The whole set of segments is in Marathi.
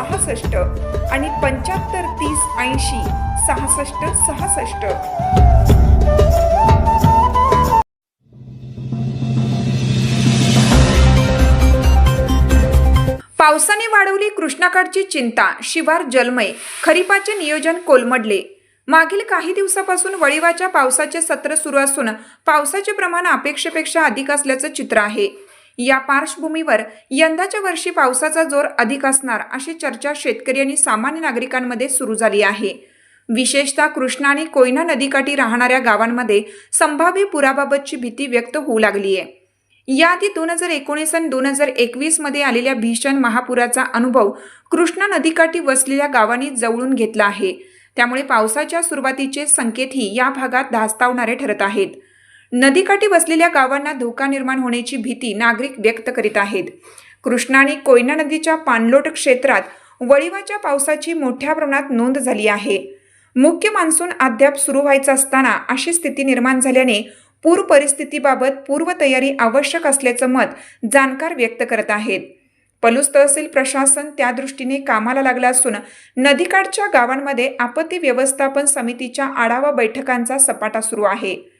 सहासष्ट आणि पंच्याहत्तर तीस ऐंशी सहासष्ट सहासष्ट. पावसाने वाढवली कृष्णाकाठची चिंता शिवार जलमय. खरीपाचे नियोजन कोलमडले. मागील काही दिवसापासून वळिवाच्या पावसाचे सत्र सुरू असून पावसाचे प्रमाण अपेक्षेपेक्षा अधिक असल्याचं चित्र आहे. या पार्श्वभूमीवर यंदाच्या वर्षी पावसाचा जोर अधिक असणार अशी चर्चा शेतकरी आणि सामान्य नागरिकांमध्ये सुरू झाली आहे. विशेषतः कृष्णा आणि कोयना नदीकाठी राहणाऱ्या गावांमध्ये संभाव्य पुराबाबतची भीती व्यक्त होऊ लागली आहे. याआधी दोन हजार एकोणीस आणि दोन हजार एकवीसमध्ये आलेल्या भीषण महापुराचा अनुभव कृष्णा नदीकाठी वसलेल्या गावांनी जवळून घेतला आहे. त्यामुळे पावसाच्या सुरुवातीचे संकेतही या भागात धास्तावणारे ठरत आहेत. नदीकाठी वसलेल्या गावांना धोका निर्माण होण्याची भीती नागरिक व्यक्त करीत आहेत. कृष्णा आणि कोयना नदीच्या पाणलोट क्षेत्रात वळिवाच्या पावसाची मोठ्या प्रमाणात नोंद झाली आहे. मुख्य मान्सून अद्याप सुरू व्हायचा असताना अशी स्थिती निर्माण झाल्याने पूर परिस्थितीबाबत पूर्वतयारी आवश्यक असल्याचं मत जाणकार व्यक्त करत आहेत. पलूस तहसील प्रशासन त्या दृष्टीने कामाला लागलं असून नदीकाठच्या गावांमध्ये आपत्ती व्यवस्थापन समितीच्या आढावा बैठकांचा सपाटा सुरू आहे.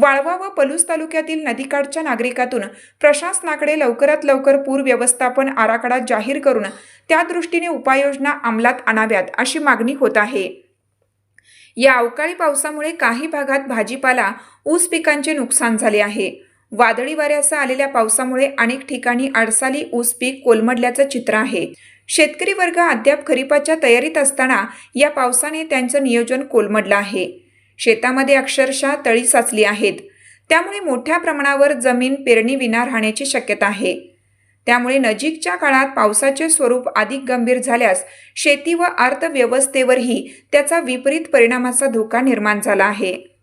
वाळवा व पलूस तालुक्यातील नदीकाठच्या नागरिकातून प्रशासनाकडे लवकरात लवकर पूर व्यवस्थापन आराखडा जाहीर करून त्या दृष्टीने उपाययोजना अंमलात आणाव्यात अशी मागणी होत आहे. या अवकाळी पावसामुळे काही भागात भाजीपाला ऊस पिकांचे नुकसान झाले आहे. वादळी वाऱ्यासह आलेल्या पावसामुळे अनेक ठिकाणी अडसाली ऊस पीक कोलमडल्याचं चित्र आहे. शेतकरी वर्ग अद्याप खरीपाच्या तयारीत असताना या पावसाने त्यांचं नियोजन कोलमडलं आहे. शेतामध्ये अक्षरशः तळी साचली आहेत. त्यामुळे मोठ्या प्रमाणावर जमीन पेरणीविना राहण्याची शक्यता आहे. त्यामुळे नजीकच्या काळात पावसाचे स्वरूप अधिक गंभीर झाल्यास शेती व अर्थव्यवस्थेवरही त्याचा विपरीत परिणामाचा धोका निर्माण झाला आहे.